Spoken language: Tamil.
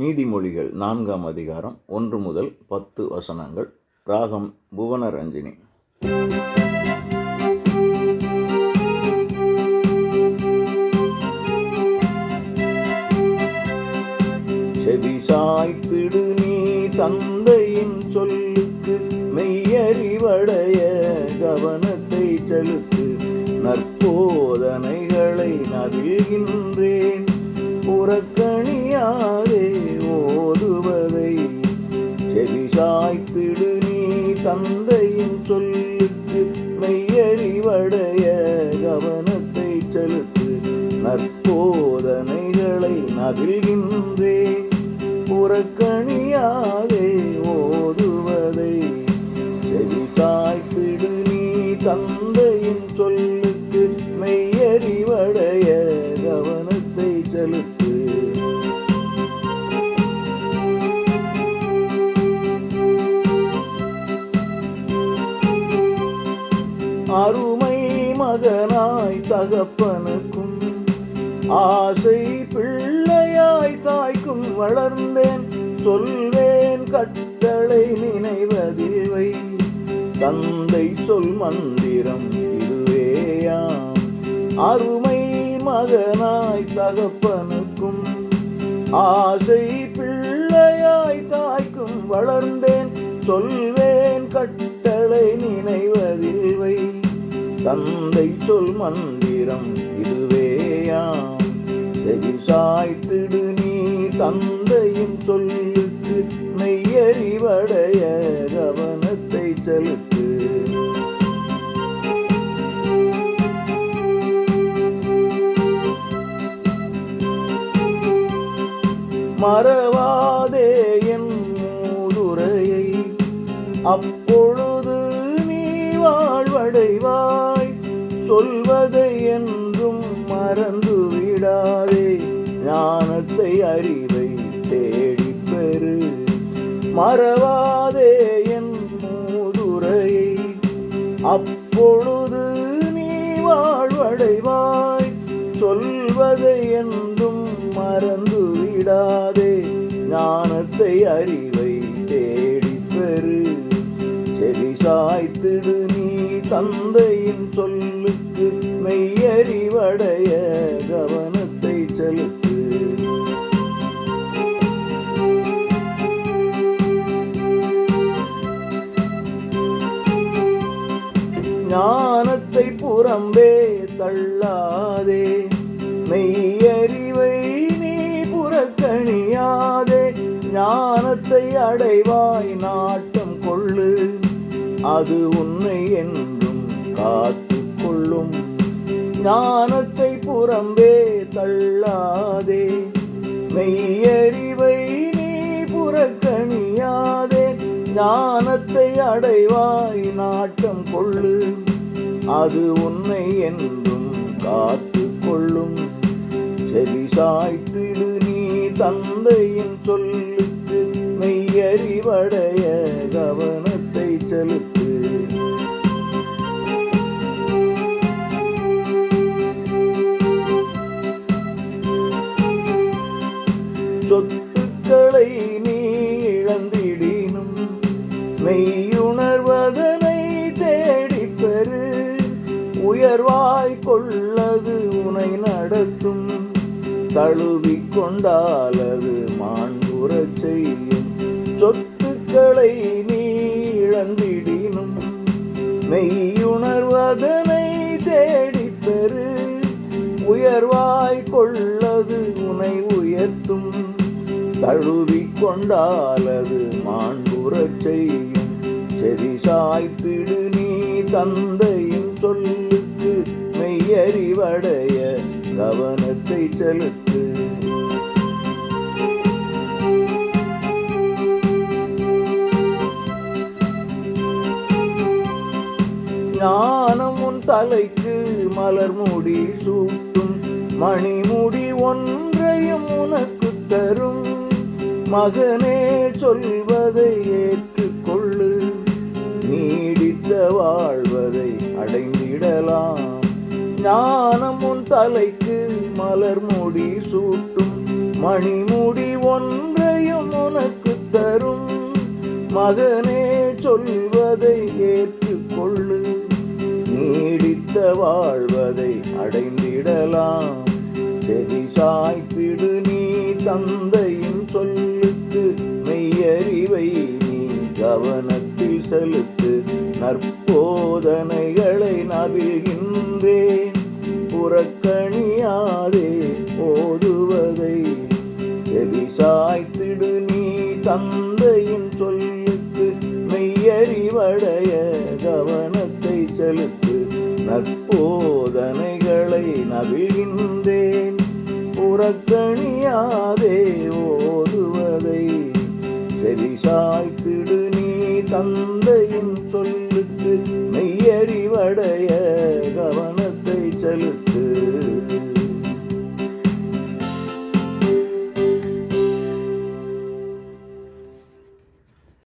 நீதிமொழிகள் நான்காம் அதிகாரம் ஒன்று முதல் பத்து வசனங்கள். ராகம் புவனரஞ்சினி. செவி சாய்த்திடு நீ தந்தையின் சொல்லுக்கு மெய்யறிவடைய கவனத்தை செலுத்து. நற்போதனைகளை நவிழ்கின்றேன். புறக்கணியாரே ஓதுவதை. செவிசாய்த்திடு நீ தந்தையின் சொல்லுக்கு மெய்யறிவடைய கவனத்தை செலுத்து. நற்போதனைகளை நவிழ்கின்றேன் புறக்கணியாதே ஓதுவதை. செவிசாய்த்திடு நீ தந்தை மகனாய் தகப்பனுக்கும் ஆசை பிள்ளையாய் தாய்க்கும் வளர்ந்தேன். சொல்வேன் கட்டளை நினைவதில்லை. தந்தை சொல் மந்திரம் இதுவேயாம். அருமை மகனாய் தகப்பனுக்கும் ஆசை பிள்ளையாய் தாய்க்கும் வளர்ந்தேன். சொல்வேன் கட்ட தந்தை சொல் மந்திரம் இதுவேயாம். செவி சாய்த்திடு நீ தந்தையின் சொல்லுக்கு மெய்யறிவடைய கவனத்தை செலுத்து. மறவாதே என் மூதுரையை அப்பொழுது நீ வாழ்வடைவாய். சொல்வதை என்றும் மறந்து விடாதே ஞானத்தை அறிவை தேடி பெறு. மறவாதே என் மூதுரையை. அப்பொழுது நீ வாழ்வடைவாய். சொல்வதை என்றும் மறந்து விடாதே ஞானத்தை அறிவை தேடி பெறு. செவி சாய்த்திடு. தந்தையின் சொல்லுக்கு மெய்யறிவடைய கவனத்தை செலுத்து. ஞானத்தை புறம்பே தள்ளாதே மெய்யறிவை நீ புறக்கணியாதே ஞானத்தை அடைவாய் நாட்டம் கொள்ளு. அது உன்னை என்றும் காத்து கொள்ளும் ஞானத்தை புறம்பே தள்ளாதே. மெய்யறிவை நீ புறக்கணியாதே. ஞானத்தை அடைவாய் நாட்டம் கொள்ளு. அது உன்னை என்றும் காத்து கொள்ளும் செவி சாய்த்திடு நீ தந்தையின் சொல்லுக்கு. மெய்யறிவடைய கவனத்தை செலுத்து. மெய்யுணர்வதனை தேடிப்பெறு உயர்வாய் கொள்ளது உனை நடத்தும். தழுவிக் கொண்டாலது மாண்புறச் செய்யும். சொத்துக்களை நீ இழந்திடினும். மெய்யுணர்வதனை தேடிப்பெறு உயர்வாய் கொள்ளது உனை உயர்த்தும். தழுவிக் கொண்டாலது கூறச் செய்யும் செவி சாய்த்திடு நீ தந்தையின் சொல்லுக்கு மெய்யறிவடைய கவனத்தை செலுத்து. ஞானம் உன் தலைக்கு மலர் முடி சூட்டும் மணிமுடி ஒன்றையும் உனக்கு தரும். மகனே சொல்வதை ஏற்றுக்கொள்ளு. நீடித்த வாழ்வதை அடைந்திடலாம். ஞானம் உன் தலைக்கு மலர் முடி சூட்டும். மணிமுடி ஒன்றையும் உனக்கு தரும். மகனே சொல்வதை ஏற்றுக்கொள்ளு. நீடித்த வாழ்வதை அடைந்திடலாம். செவி சாய்த்திடு நீ தந்தையும் சொல்லுக்கு மெய்யறிவை நீ கவனத்தில் செலுத்து. நற்போதனைகளை நபிகின்றேன். புறக்கணியாதே ஓதுவதை செவி சாய்த்திடு நீ தந்தையின் சொல்லுக்கு. மெய்யறிவடைய கவனத்தை செலுத்து. நற்போதனைகளை நவிழ்கின்றேன் புறக்கணியாதே ஓது செவி சாய்த்திடு நீ தந்தையின் சொல்லுக்கு மெய்யறிவடைய கவனத்தை செலுத்து.